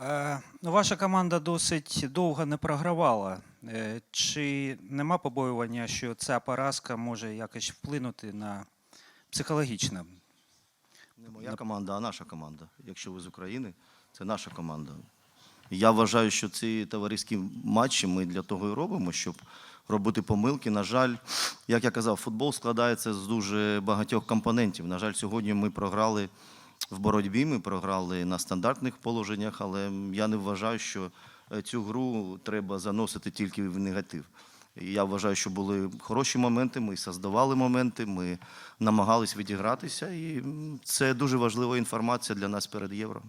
Е, ну, Ваша команда досить довго не програвала. Е, Чи нема побоювання, що ця поразка може якось вплинути на психологічно? Не моя команда, а наша команда. Якщо ви з України, це наша команда. Я вважаю, що ці товариські матчі ми для того і робимо, щоб робити помилки. На жаль, як я казав, футбол складається з дуже багатьох компонентів. На жаль, сьогодні ми програли в боротьбі, ми програли на стандартних положеннях, але я не вважаю, що е, цю гру треба заносити тільки в негатив. Я вважаю, що були хороші моменти, ми создавали моменти, ми намагались відігратися, і це дуже важлива інформація для нас перед євро.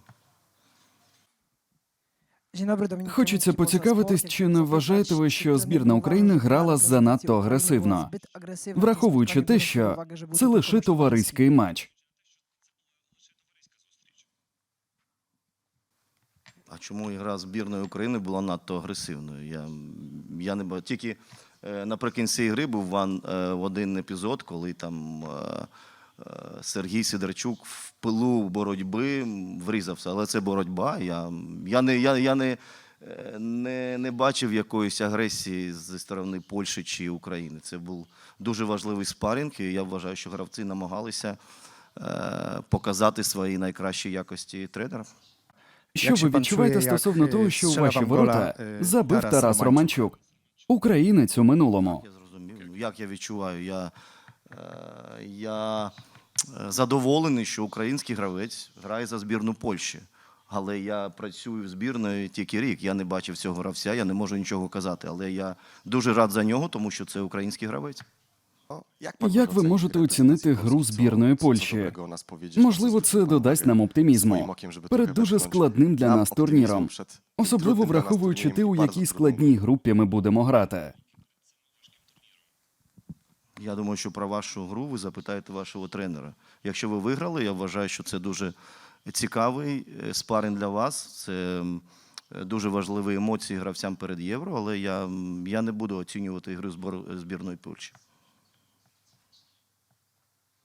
Хочеться поцікавитись, чи не вважаєте ви, що збірна України грала занадто агресивно, враховуючи те, що це лише товариський матч. А чому ігра збірної України була надто агресивною? Я, я не бачу. Тільки е, наприкінці гри був ван, е, один епізод, коли там е, Сергій Сидорчук в пилу боротьби врізався. Але це боротьба. Я, я, не, я, я не, не, не бачив якоїсь агресії зі сторони Польщі чи України. Це був дуже важливий спарінг, і я вважаю, що гравці намагалися показати свої найкращі якості тренера. Що ви відчуваєте стосовно того, е, що у ваші ворота е, забив Тарас Романчук? Українець у минулому? Я зрозумів. Як я відчуваю? Я, е, я задоволений, що український гравець грає за збірну Польщі. Але я працюю в збірної тільки рік. Я не бачив цього гравця, я не можу нічого казати. Але я дуже рад за нього, тому що це український гравець. Як ви можете оцінити гру збірної Польщі? Можливо, це додасть нам оптимізму перед дуже складним для нас турніром, особливо враховуючи те, у якій складній групі ми будемо грати. Я думаю, що про вашу гру ви запитаєте вашого тренера. Якщо ви виграли, я вважаю, що це дуже цікавий е, спаринг для вас. Це е, дуже важливі емоції гравцям перед євро, але я, я не буду оцінювати збор- збірної Польщі.